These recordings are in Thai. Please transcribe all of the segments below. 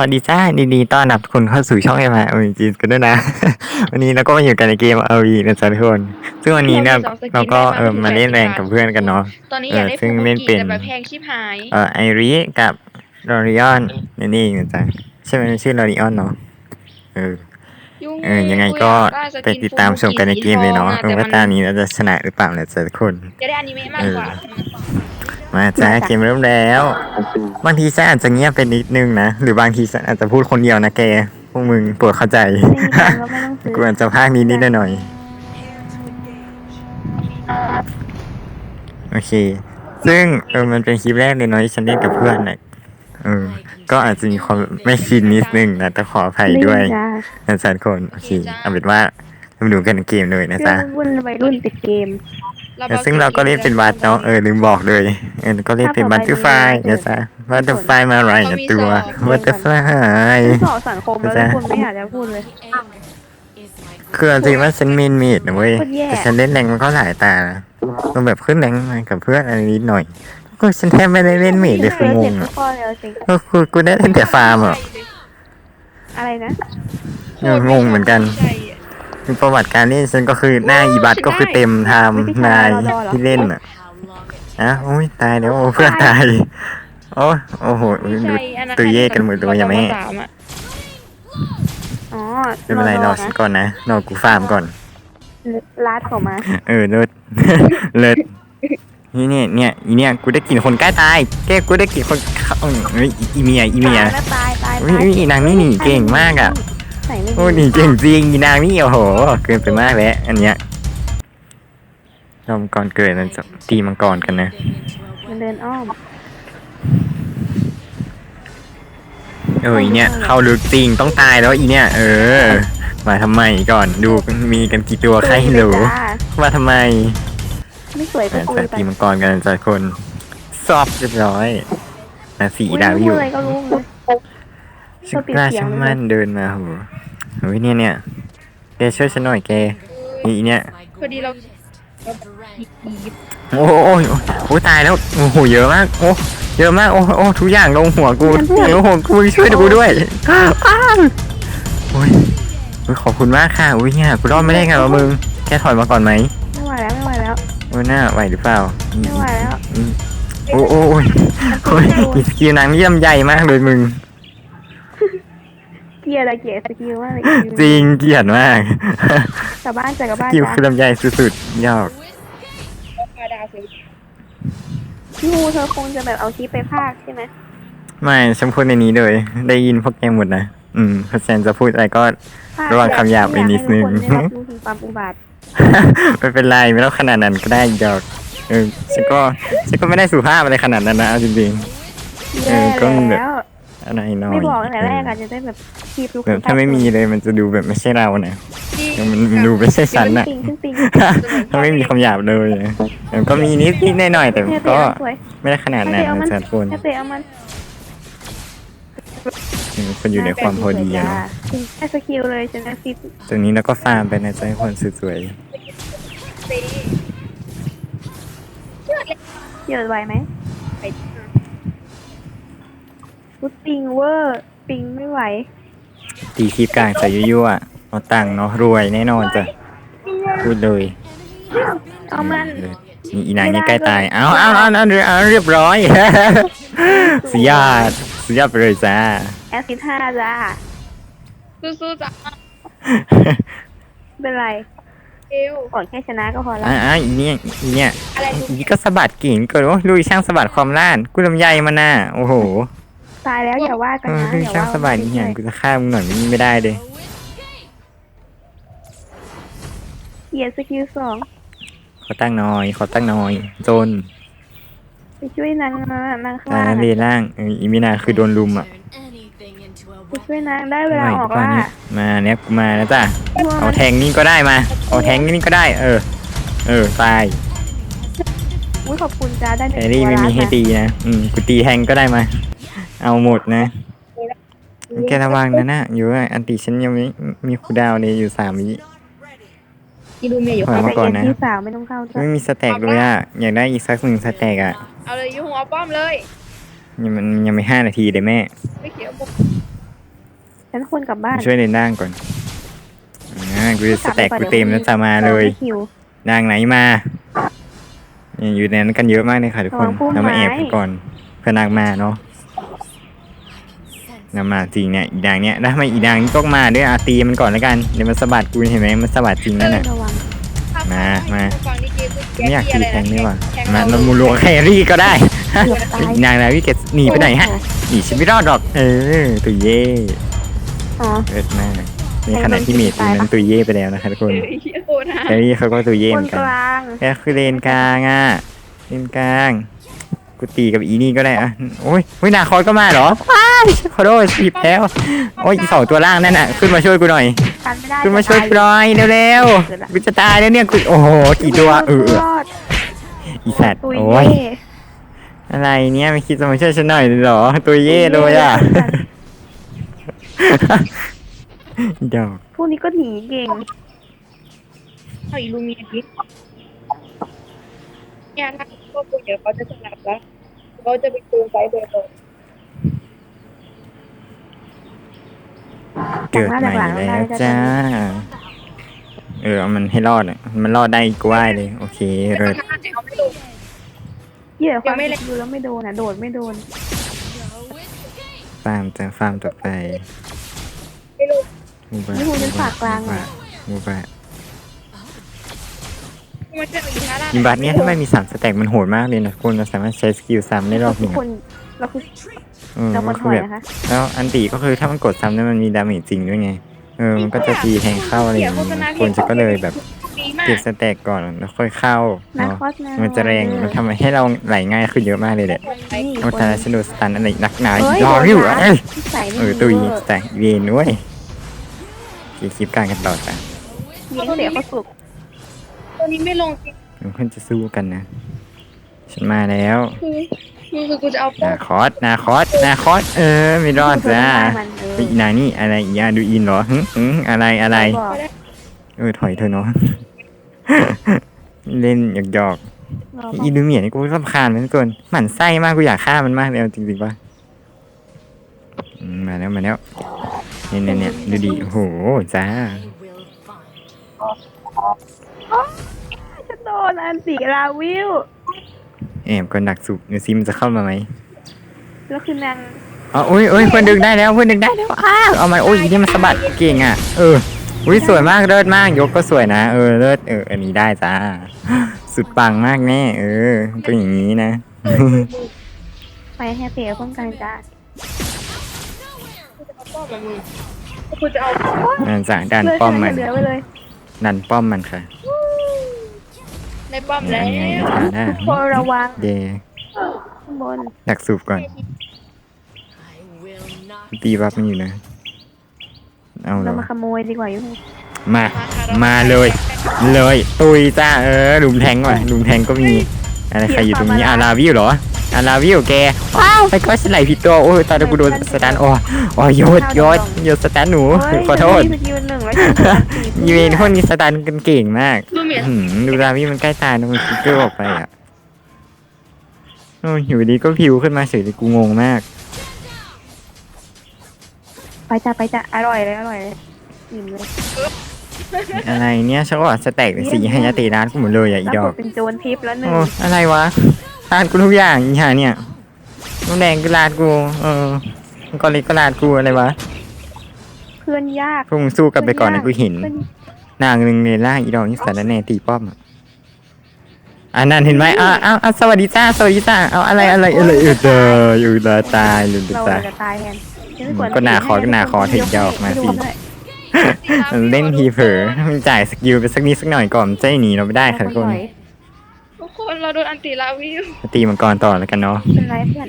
วัสดีจ้าดีดีต้อนรับทุกคนเข้าสู่ช่องเอ็มไอโอจีกันด้วยนะ วันนี้เราก็มาอยู่กันในเกมเอาวีนะจ๊ะทุกคนซึ่งวันนี้เนี่ยเราก็เออมาเล่นแรงกับเพื่อนกันเนาะตอนนี้อยากได้เออซึ่งฟูเล่นกิเป็นแต่แบบแพงชิบหายเออไอริกับลอริออนนี่นี่เองนะจ๊ะใช่ไหมชื่อลอริออนเนาะเออยุ่งเออยังไงก็ไปติดตามชมกันในเกมเลยเนาะเออว่าตานี้เราจะชนะหรือเปล่านะจ๊ะทุกคนจะได้อนิเมะมากกว่า มาจ้าเกมเริ่มแล้ว บางทีฉันอาจจะเงียบไปนิดนึงนะ หรือบางทีฉันอาจจะพูดคนเดียวนะแก พวกมึงโปรดเข้าใจไม่มีตังค์ก็ไม่ต้องซื้อกูอาจจะพากนิดนิดๆหน่อยๆโอเค ซึ่งเออมันเป็นคลิปแรกเลยเนาะที่ฉันเล่นกับเพื่อนนะเออ ก็อาจจะมีความไม่ชินนิดนึงนะแต่ขออภัยด้วยจ้านะจ๊ะทุกคน โอเค เอาเป็นว่ามาดูกันในเกมเลยนะเรื่จ๊ะองวุ่นวัยรุ่นติดเกม แต่ซึ่งเราก็เล่นเป็นวัดเนาะเออลืมบอกเลยเออก็เล่นเป็นบัตเตอร์ไฟนะจ๊ะบัตเตอร์ไฟมาอะไรนะตัวบัตเตอร์ไฟสอบสังคมแล้วจ้ะทุกคนไม่อยากจะพูดเลยคือจริงๆว่าฉันมินมีดนะเว้ยโคตรแย่แต่ฉันเล่นแรงมันก็หลายตานะมันแบบขึ้นแรงมากับเพื่อนอะไรนิดหน่อยก็ฉันแทบไม่ได้เล่นมีดเลยคืองงเจ็บทุอะกข้อเลยเอาจริงก็คือกูได้เล่นแต่ฟาร์มอะอะไรนะเอองงเหมือนกัน มีประวัติการเล่นฉันก็คือหน้าอีบัตก็คือเต็มไทม์นายที่เล่นอะอะโอ้ยตายแล้วโอ้เพื่อนตายโอ้โอ้โหดูตัวเย่กันหมดเลยยังไม่สามอะอ๋อไม่เป็นไรรอฉันก่อนนะรอกูฟาร์มก่อนลาดเขามา เออเลิศเลิศนี่เนี่ยเนี่ยอีเนี่ยกูได้กลิ่นคนใกล้ตายแกกูได้กลิ่นคนเข้าเฮ้ยอีเมียอีเมียตายแล้วตายตายอุ้ยอุ้ยอีนางนี่หนีเก่งมากอะ ใส่ไม่ดีโอ้หนีเก่งจริงอีนางนี่โอ้โห เกินไปมากแล้วอันเนี้ยยอมก่อนเกิดมันจะตีมังกรกันนะมันเดินอ้อมเอออีเนี่ยเข้าลึกจริงต้องตายแล้วอีเนี่ย เออ มาทำไมก่อนดูมีกันกี่ตัวใครรู้จ้ามาทำไมไม่สวยก็มาคุยจะไปตีมังกรกันจ้ะคนซอฟเรียบร้อยนะสีอุ๊ยดาวอพูยู่ดอะไรก็รู้ เลยชิกล้าช่างมั่นเดินมาโหเฮ้ยเนี่ยเนี่ยแกช่วยฉันหน่อยแกนี่เนี่ยพอดีเราโอ้โหโอ้ยโอ้ยตายแล้วโอ้โหเยอะมากโอ้เยอะมากโอ้โอ้ทุกอย่างลงหัวกูเดี๋ยวหัวกูช่วยกูด้วยอ้าวโอ้ยโอ้ยขอบคุณมากค่ะอุ้ยเนี่ยกูรอดไม่ได้ไงวะมึงแค่ถอยมาก่อนไหมไม่ไหวแล้วไม่ไหวแล้วโอ้ยหน้าไหวหรือเปล่าไม่ไหวแล้วโอ้โอ้ยโอ้ยอีสกิลนางนี่ลำใหญ่มากเลยมึง ยร์อะไรเกลียร์สกิลมากเลยจริงเกลียดมากกลับบ้านจะกลับบ้านกิวจ้าคือลำไยสุดๆยอกมาดาสิพี่ฮูเธอคงจะแบบเอาคลิปไปพากย์ใช่ไหมไม่ฉันพูดในนี้เลย ได้ยินพวกแกหมดนะ อืมเพราะฉะนันจะพูดอะไรก็พากย์ระวังคำหยาบไปนิดนึงอยากให้ทุกคนได้รับรู้ถึงความอุบาทไม่เป็นไรไม่ต้องขนาดนั้นก็ได้ยอกเออฉันก็ฉันก็ไม่ได้สุภาพอะไรขนาดนั้นนะเอาจริงเอแย่อก็มีแบบแล้วๆอะไรน้อยไม่บอกตั้งแต่แรกอาจจะได้แบบ คลิปทุกคแบบนถ้าไม่มีเลยมันจะดูแบบไม่ใช่เรานะดีมันมันดูไม่ใช่ฉันขึ้นอะปิงขึ้นปิง ถ้าไม่มีคำหยาบเลยเออก็มีนิดนิดหน่อยๆแต่แค่เตะก็เอาสวยไม่ได้ขนาดนั้นแค่เตะเอามันะนจ๊ะทุกคนแค่เตะเอามันเออคนอยู่ในความพอดีอะเนาะแค่สกิลเลยฉันจะฟิตตรงนี้แล้วก็ฟาร์มไปนะจ๊ะให้คนสวยสิเยอะไหวไหมไปฟุตปิงเวอร์ ปิงไม่ไหวๆ ตีคลิปกลางจะยั่วๆเอาตังค์เนาะรวยแน่นอนจ้ะพูดเลยเอามันนี่อีนางนี่ใกล้ตายเอาเอาเอาเอาเอาเรียบร้อย สุดยอดสุดยอดไปเลยจ้าแอสซิดห้าจ้าสู้ๆจ้ะเป็นไรเอวก่อนแค่ชนะก็พอละอ่าอ่าอีเนี่ยอีเนี่ยอะไรดูอีก็สะบัดกิ่งเกิดว่าลุยช่างสะบัดความล้านกูลำไยมันน่ะโอ้โห ตายแล้วอย่าว่ากันเออนะลุยอย่าช่างว่าสะบัดอีหยังกูจะฆ่ามึงหน่อยมันไม่ได้เลยเกียร์สกิลสองขอตั้งหน่อย ขอตั้งหน่อยจนไปช่วยนางมานางข้างตาล่างเลล่างเอออีมินาคือโดนลุมอะไปช่วยนางได้เวลาไม่ออกก่อนล่าเนี่ยมาเนี่ยกูมาแล้วจ้ะทั่วเอาแทงนี่ก็ได้มาเอาแทงนี่ก็ได้ เออ เออตายอุ้ยขอบคุณจ้าได้หแคนึ่งรี่ตัวไม่มีละให้ตีนะอืมกูตีแทงก็ได้มา เอาหมดนะแกระวังนะนะอยู่ว่าอันติฉันยังไม่มีคูลดาวน์เลยอยู่สามวิอีดูเมียอยู่ถอยข้างมาก่อนนะแต่เกียร์ที่สามไม่ต้องเข้าจ้ะไม่มีสแต็กเลยอะอยากได้อีกสักหนึ่งสแต็กอะเอาเลยยูหัวป้อมเลยยังมันยังไม่ห้านาทีเลยแม่ ไม่เขียวบุกฉันควรกลับบ้านช่วยเลนด่างก่อนอ่ากูจะสแต็กกูเต็มแล้วจะมาเลยออคิวด่างไหนมาเนี่ยอยู่ในนั้นกันเยอะมากเลยค่ะทุกคนระวังพุ่มเรามาแอบไม้กันก่อนเพื่อนางมาเนาะ นางมาจริงเนี่ยอีด่างเนี่ยแล้วทำไมอีด่างนี่ต้องมาด้วยอาตีมันก่อนแล้วกันเดี๋ยวมันสะบัดกูเห็นไหมมันสะบัดจริงนั่นน่ะ ระวังมามาฟังนี่เกมไม่อยากตีแทงนี่หว่าแทงมาเราเรามูลวงแครี่ก็ได้เกือบตายอีนางนาวิเกตหนีไปไหนฮะหนีฉันไม่รอดหรอก เออตัวเย่อ๋อ เกิดมากในขณะที่เมดตัวนั้นตัวเย่ไปแล้วนะคะทุกคนเฮ้ยโคตรฮะแครี่เขาก็ตัวเย่คเหนมือนกกันลางแค่คือเลนกลางอะเลนกลาง กูตีกับอีนี่ก็ได้อะโอ้ยโอ้ยนาคอยก็มาเหรอว้าย ขอโทษผิดแล้ว โอ้ยอีสองตัวล่างนั่นน่ะ ขึ้นมาช่วยกูหน่อยกันไม่ได้ขึ้นมาช่วยกูหน่อยเร็วๆกูจะตายแล้วเนี่ยกูโอ้โหกี่ตัวเออเออรอดอีสัตว์ตุยโอ้ยเย่อะไรเนี่ยไม่คิดจะมาช่วยฉันหน่อยเลยเหรอ ตัวเย่เลยอะอีดอกพวกนี้ก็หนีเก่งเอาอีลูเมียดิเนี่ยถ้าพวกกูเดี๋ยวเขาจะสลับแล้วเขาจะไปตูนไฟเบอร์โต เกิดใหม่แล้วจ้า เออเอามันให้รอดอะมันรอดได้กูไหวเลย โอเคเลิศถ้าเขาไม่ลงเหี้ยความยังไม่เล่นดูแล้วไม่โดนอะ โดดไม่โดน ฟาร์มจะฟาร์มต่อไปไม่ลงมูบะนี่กูจะฝากกลางมูอะบะมูบะมันจะอีกท่าได้อิมบัตเนี่ยถ้าไม่มีสามสแต็กมันโหดมากเลยนะคุณเราสามารถใช้สกิลซ้ำได้รอบหทุนึ่กงคอะนเราคือ เออเราคมันนถคืออยแบบ นะคะแล้วอันตีก็คือถ้ามันกดซ้ำเนี่ยมันมีดาเมจจริงด้วยไง เออ มันก็จะตีแทงเข้าอะไรอย่างเงี้ยคนจะก็เลยแบบดีมากเก็บสแต็กก่อนแล้วค่อยเข้านาเนาะ คอสนะมันจะแรงมันทำให้เราไหลง่ายขึ้นเยอะมากเลยแหละนี่โอ้ตายแล้วฉันโดนสตันอะไรนักหนาเฮ้ยรอโดนอยู่หาเอ้ยที่ใส่เออตุยแต่เวนด้วยโอเคคลิปการกันต่อจ้ะเลี้ยงเสียเขาสุกตัวนี้ไม่ลงจริงเดี๋ยวเพื่อนจะสู้กันนะ ฉันมาแล้ว คือ คือคือกูจะเอาป้อนาคอสนาคอสนาคอสเออไม่รอดจ้ามันเออเฮ้ยอีนานี่อะไรอีอาดูอินเหรอหึหึอะไรอะไรบอกเออถอยเธอะเนาะเล่นหยอกหยอกรอๆบอีอกดูเหมียนี่กูรำคาญมันเกินหมั่นไส้มากกูอยากฆ่ามันมากเลยเอาจริงๆปะอืมมาแล้วมาแล้วเนี่ยเนี่ยเนี่ยดูดิโอ้โหจ้าฉันโดนอันติลาวิว แอบก่อนดักสุกดูซิมันจะเข้ามาไหมแล้วคือนางอ๋ออุ้ยอุ้ยเพื่อนดึงได้แล้วเพื่อนดึงได้แล้วอ้าวเอามาโอ้ยอีนี่มันสะบัดเก่งอะเอออุ้ยสวยมากเลิศมากยกก็สวยนะเออเลิศเอออันนี้ได้จ้าสุดปังมากแน่เออต้องอย่างนี้นะ ไปแฮปปี้ป้องกันจ้าป้อมแบบมึงกูจะเอานั่นจ้ะดันเลือดป้อมฉัมันนเหลือไว้เลยดันป้อมมันค่ะ ในป้อมอัแล้นนี้ไงวทาได้พอระวังเดข้างบนดักสูบก่อนตีบัฟมันอยู่นะ เอาเหรเราอมาขโมยดีกว่าอยู่มา มาเลย เลย ตุยจ้าเออหลุมแทงว่ะหลุมแทงก็มีอะไรใครอยู่ตรงนี้อาราวิวเหรออาราวิวแกว้าวไอ้ก็สไลด์ผิดตัวโอ้ยตอนนี้กูโดนสแตนโอ้โอ้ยโยดโยดโยดสแตนหนูเฮ้ยขอโทษฉันมีสกิลหนึ่งแล้วฉันมีสกิลสี่ ยีเวนคนนี้สแตนกันเก่งมากลูเมียหืมดูราวิมันใกล้ตายนะมันฟิกเกอร์ออกไปอะโอ้ยอยู่ดีก็พิวขึ้นมาเฉยเลยกูงงมาก ไปจ้าไปจ้าอร่อยเลยอร่อยเลยอิ่มเลยอะไรเนี่ยฉันก็ว่าสแต็กเป็นสีให้ยาตีร้านกูหมดเลยอะอีแล้วดผอกมเป็นโจรทิพย์แล้วหนึ่งโอ้อะไรวะทานกูทุกอย่างอีห่าเนี่ยน้ำแดงก็ลาดกู เออมังกอเล็กก็ลาดกูอะไรวะ เพื่อนยากพวกมึงสู้กันไปก่อนนะกูเห็นพื่อนนางหนึ่งในล่างอีดอกนี่สารแหน่ตีป้อมอะอันนั้นเห็นไหมอ้าวอ้าวอ้าวสวัสดีจ้าสวัสดีจ้าเอาอะไรอะไรอะไรเออเดออยู่ตาตายเลยเราตายจะตายแทนฉัไม่อืมควรก็หน้าคอก็หน้าคอถึงจะออกมาสิมันเล่นทีเผลอมันจ่ายสกิลไปสักนิดสักหน่อยก่อนมันจะได้หนีเราไม่ได้ค่ะทุกคนทุกคนเราโดนอันติลาวิวมาตีมังกรต่อแล้วกันเนาะ เป็นไรเพื่อน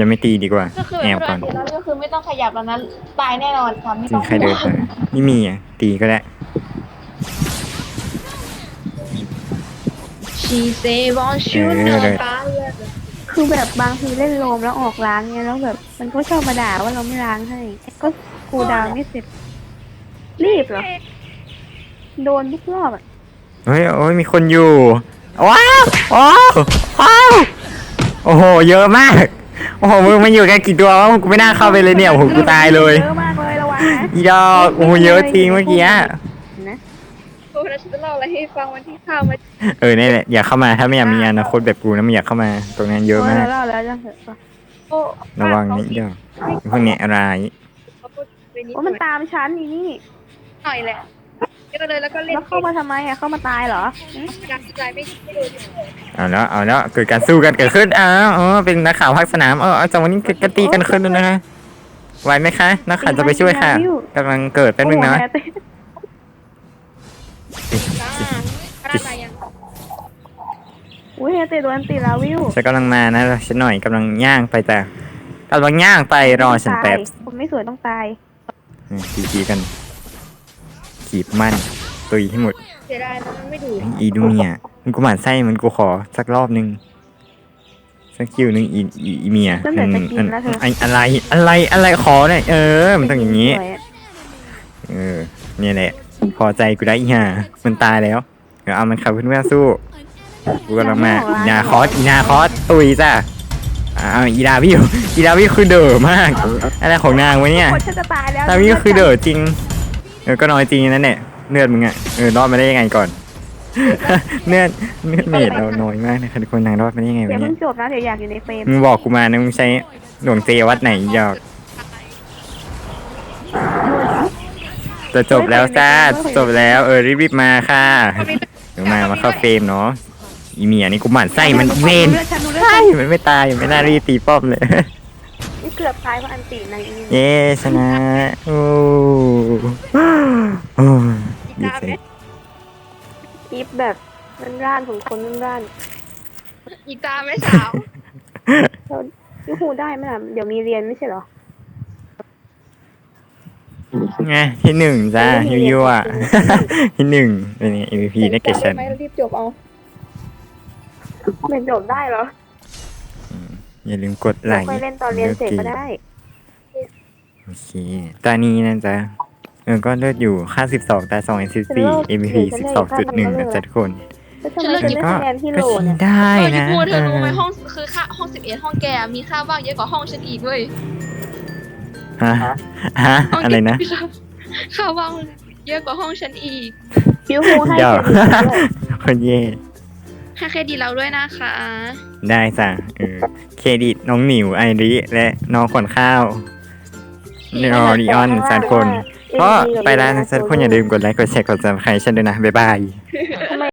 ยังไม่ตีดีกว่า ก็คือแอบก่อนโดนอันติลาวิวคือไม่ต้องขยับแล้วนะตายแน่นอนค่ะไม่จริต้องงใครเดินมาไม่มีอะ ตีก็ได้ชีเซบอนชูเออเนอเลยตาเลยคือแบบบางทีเล่นโลมแล้วออกล้างเนี่ยแล้วแบบ มันก็ชอบมาด่าว่าเราไม่ล้างให้ ก็กูดาวน์ไม่เสร็จ รีบเหรอ โดนทุกรอบอะเฮ้ยโอ้ยมีคนอยู่ว้าวว้าวว้าวโอ้โหเยอะมาก โอ้โหมึงมันอยู่กันกี่ตัววะกูไม่น่าเข้าไปเลยเนี่ยโอ้โหกูตายเลยเยอะมากเลยระวังนะอีดอกโอ้โหเยอะจริงเมื่อกี้อะนะโอ้แล้วฉันจะเล่าอะไรให้ฟังวันที่ข้าวมาเออนี่แหละอย่าเข้ามาถ้าไม่อยากมีอนาคตแบบกูนะไม่อยากเข้ามา ตรงนั้นเยอะมาก เล่าแล้วจะเถอะโอ้ระวังนิดเดียวพวกเนี้ยอะไรเขาพูดไปนิดโอ้หมันน่อยตามฉันนี่นี่หน่อยแหละ เยอะเลยแล้วก็เล่นแล้วเข้ามาทำไมอะเข้ามาตายเหรอหืมดักใจไม่ไม่โดนเอาแล้วเอาแล้วเกิดการสู้กันเกิดขึ้นอ้าวเออเป็นนักข่าวภาคสนามเออเอาจังวันนี้เกิดการตีกันขึ้นแล้วนะคะไหวไหมคะ นักข่าวจะไปช่วยค่ะกำลังเกิดเป็นหนึ่งนะ โอ้โหแม่เต้จ้าอะไรยังอุ้ยเฮเตโดนตีลาวิวฉันกำลังมานะฉันหน่อยกำลังย่างไปแต่กำลังย่างไปรอฉันแป๊บผมไม่สวยต้องตายทีทีกัน ขีบมันตุยให้หมดเสียดายนะมันไม่ดูอีดูเนี่ยมันกูหมั่นไส้มันกูขอสักรอบนึงสักคิวนึงอีอีอีเมียตั้งแต่จะกินแล้วเธอไออะไรอะไรอะไรขอหน่อยเออ มันต้องอย่างนี้ สวยะเออเนี่ยแหละ พอใจกูได้อีห่ามันตายแล้ว เดี๋ยวเอามันขับเพื่อนๆสู้ กูกำลังมาอีนาคอสอีนาคอสตุยจ้ะอ้าวอีดาวิวอีดาวิวคือเด๋อมาก อะไรของนางวะเนี่ย คนฉันจะตายแล้วดาวิวคือเด๋อจริงเออก็น้อยจริงนั่นแหละเลือดมึงอะเออรอดมาได้ยังไงก่อน เลือดเลือดเมดเราน้อยมากนะคะทุกคนนางรอดมาได้ยังไงเดี๋ยววะเนี่เพิ่ยงจบนะเดี๋ยวอยากอยู่ในเฟรมมึงบอกกูมานะมึงใช้หลวงเจวัดไหนหยอกจะจบแล้วจ้าจบแล้วเออรีบๆมาค่ะเดี๋ยวมามาเข้าเฟรมเนาะอีเมียนี่กูหมั่นไส้มันอีเวน เลือดฉันดูเลือดใช่ฉันมันไม่ตาย ไม่น่ารีบตีป้อมเลยนี่ เกือบตายเพราะอันตีนางอีนเย้ชนะ โอ้โอ้ดีใจอีฟแบบนั่นร่านของคนนั่นร่านอีกตาไม่สาวเรายูฮูได้ไหมล่ะ เดี๋ยวมีเรียนไม่ใช่เหรอไงที่หนึ่งจ้ายูยูอะที่หนึ่งเป็นไง MVP ได้แก่ฉัน ไม่รีบจบเอาเป็นจบได้เหรอ อย่าลืมกดไลเดี๋ยวค์ค่อยเล่นตอนเรียนเสร็จก็ได้ โอเคตอนนี้นะจ๊ะเออก็เลือดอยู่ค่า12แต่2 NCC MVP 12.1นะจ๊ะทุกคนแล้วทำไมฉันได้ก็คะแนนที่โหก็ลชินเนี่ยได้เออที่นะพูดเธเออรู้ไหมอห้องคือค่าห้องสิบเอ็ดห้องแกมีค่าว่างเยอะกว่าห้องฉันอีกเว้ยฮะฮะห้องอะไรนะแกมีค่าค่าว่างเยอะกว่าห้องฉันอีกยูฮูให้เดี๋ยวเครดิตด้วยคนเย่ ให้เครดิตเราด้วยนะคะ ได้จ้ะเออเครดิตน้องหมิวไอริและน้องขวัญข้าวนอริออนสามคน ก็ไปแล้วนะจ๊ะทุกคนอย่าลืมกดไลค์กดแชร์กดซับสไครต์ฉันด้วยนะ บ๊ายบาย